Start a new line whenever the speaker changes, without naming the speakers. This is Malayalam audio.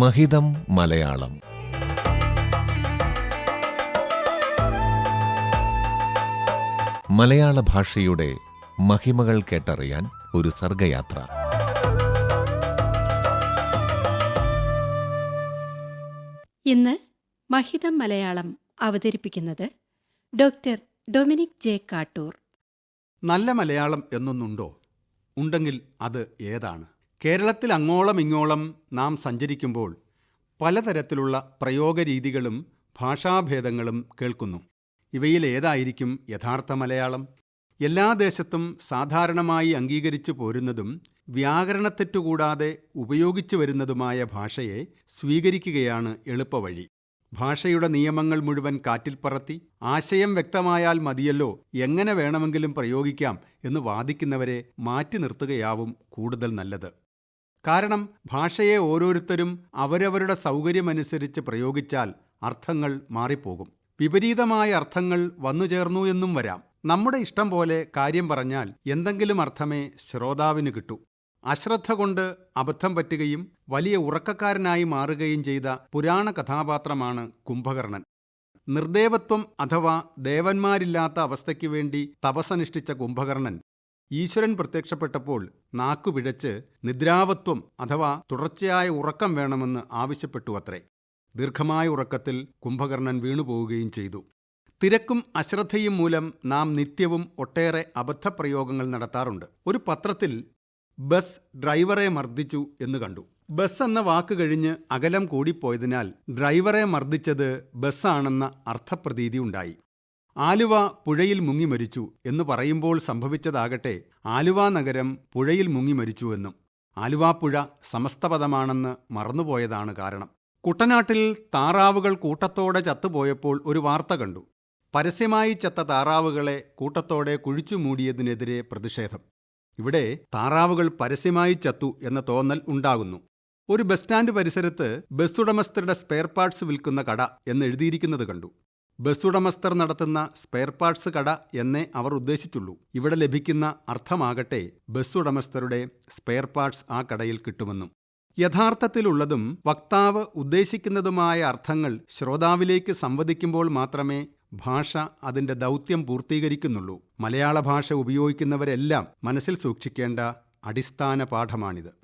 മഹിതം മലയാളം. മലയാള ഭാഷയുടെ മഹിമകൾ കേട്ടറിയാൻ ഒരു സർഗയാത്ര.
ഇന്ന് മഹിതം മലയാളം അവതരിപ്പിക്കുന്നത് ഡോക്ടർ ഡൊമിനിക് ജെ കാട്ടൂർ.
നല്ല മലയാളം എന്നൊന്നുണ്ടോ? ഉണ്ടെങ്കിൽ അത് ഏതാണ്? കേരളത്തിൽ അങ്ങോളം ഇങ്ങോളം നാം സഞ്ചരിക്കുമ്പോൾ പലതരത്തിലുള്ള പ്രയോഗരീതികളും ഭാഷാഭേദങ്ങളും കേൾക്കുന്നു. ഇവയിൽ ഏതായിരിക്കും യഥാർത്ഥ മലയാളം? എല്ലാ ദേശത്തും സാധാരണമായി അംഗീകരിച്ചു പോരുന്നതും വ്യാകരണത്തെറ്റുകൂടാതെ ഉപയോഗിച്ചു വരുന്നതുമായ ഭാഷയെ സ്വീകരിക്കുകയാണ് എളുപ്പവഴി. ഭാഷയുടെ നിയമങ്ങൾ മുഴുവൻ കാറ്റിൽ പറത്തി ആശയം വ്യക്തമായാൽ മതിയല്ലോ എങ്ങനെ വേണമെങ്കിലും പ്രയോഗിക്കാം എന്ന് വാദിക്കുന്നവരെ മാറ്റി നിർത്തുകയാവും കൂടുതൽ നല്ലത്. കാരണം ഭാഷയെ ഓരോരുത്തരും അവരവരുടെ സൗകര്യമനുസരിച്ച് പ്രയോഗിച്ചാൽ അർത്ഥങ്ങൾ മാറിപ്പോകും. വിപരീതമായ അർത്ഥങ്ങൾ വന്നു വന്നുചേർന്നു എന്നും വരാം. നമ്മുടെ ഇഷ്ടം പോലെ കാര്യം പറഞ്ഞാൽ എന്തെങ്കിലും അർത്ഥമേ ശ്രോതാവിന് കിട്ടൂ. അശ്രദ്ധ കൊണ്ട് അബദ്ധം പറ്റുകയും വലിയ ഉറക്കക്കാരനായി മാറുകയും ചെയ്ത പുരാണ കഥാപാത്രമാണ് കുംഭകർണൻ. നിർദേവത്വം അഥവാ ദേവന്മാരില്ലാത്ത അവസ്ഥയ്ക്കു വേണ്ടി തപസ്സനുഷ്ഠിച്ച കുംഭകർണൻ ഈശ്വരൻ പ്രത്യക്ഷപ്പെട്ടപ്പോൾ നാക്കു പിഴച്ച് നിദ്രാവത്വം അഥവാ തുടർച്ചയായ ഉറക്കം വേണമെന്ന് ആവശ്യപ്പെട്ടു അത്രേ. ദീർഘമായ ഉറക്കത്തിൽ കുംഭകർണൻ വീണുപോവുകയും ചെയ്തു. തിരക്കും അശ്രദ്ധയും മൂലം നാം നിത്യവും ഒട്ടേറെ അബദ്ധപ്രയോഗങ്ങൾ നടത്താറുണ്ട്. ഒരു പത്രത്തിൽ ബസ് ഡ്രൈവറെ മർദ്ദിച്ചു എന്ന് കണ്ടു. ബസ് എന്ന വാക്ക് കഴിഞ്ഞ് അകലം കൂടിപ്പോയതിനാൽ ഡ്രൈവറെ മർദ്ദിച്ചത് ബസ്സാണെന്ന അർത്ഥപ്രതീതി ഉണ്ടായി. ആലുവ പുഴയിൽ മുങ്ങി മരിച്ചു എന്ന് പറയുമ്പോൾ സംഭവിച്ചതാകട്ടെ ആലുവ നഗരം പുഴയിൽ മുങ്ങി മരിച്ചു എന്നും ആലുവ പുഴ സമസ്തപദമാണെന്ന് മറന്നുപോയതാണ് കാരണം. കുട്ടനാട്ടിൽ താറാവുകൾ കൂട്ടത്തോടെ ചത്തുപോയപ്പോൾ ഒരു വാർത്ത കണ്ടു. പരസ്യമായി ചത്ത താറാവുകളെ കൂട്ടത്തോടെ കുഴിച്ചു മൂടിയതിനെതിരെ പ്രതിഷേധം. ഇവിടെ താറാവുകൾ പരസ്യമായി ചത്തു എന്ന തോന്നൽ ഉണ്ടാകുന്നു. ഒരു ബസ് സ്റ്റാൻഡ് പരിസരത്ത് ബസ്സുടമസ്ഥരുടെ സ്പെയർ പാർട്സ് വിൽക്കുന്ന കട എന്ന് എഴുതിയിരിക്കുന്നത് കണ്ടു. ബസ് ഉടമസ്ഥർ നടത്തുന്ന സ്പെയർ പാർട്സ് കട എന്നേ അവർ ഉദ്ദേശിച്ചുള്ളൂ. ഇവിടെ ലഭിക്കുന്ന അർത്ഥമാകട്ടെ ബസ്സുടമസ്ഥരുടെ സ്പെയർ പാർട്സ് ആ കടയിൽ കിട്ടുമെന്നും. യഥാർത്ഥത്തിലുള്ളതും വക്താവ് ഉദ്ദേശിക്കുന്നതുമായ അർത്ഥങ്ങൾ ശ്രോതാവിലേക്ക് സംവദിക്കുമ്പോൾ മാത്രമേ ഭാഷ അതിന്റെ ദൗത്യം പൂർത്തീകരിക്കുന്നുള്ളൂ. മലയാള ഭാഷ ഉപയോഗിക്കുന്നവരെല്ലാം മനസ്സിൽ സൂക്ഷിക്കേണ്ട അടിസ്ഥാന പാഠമാണിത്.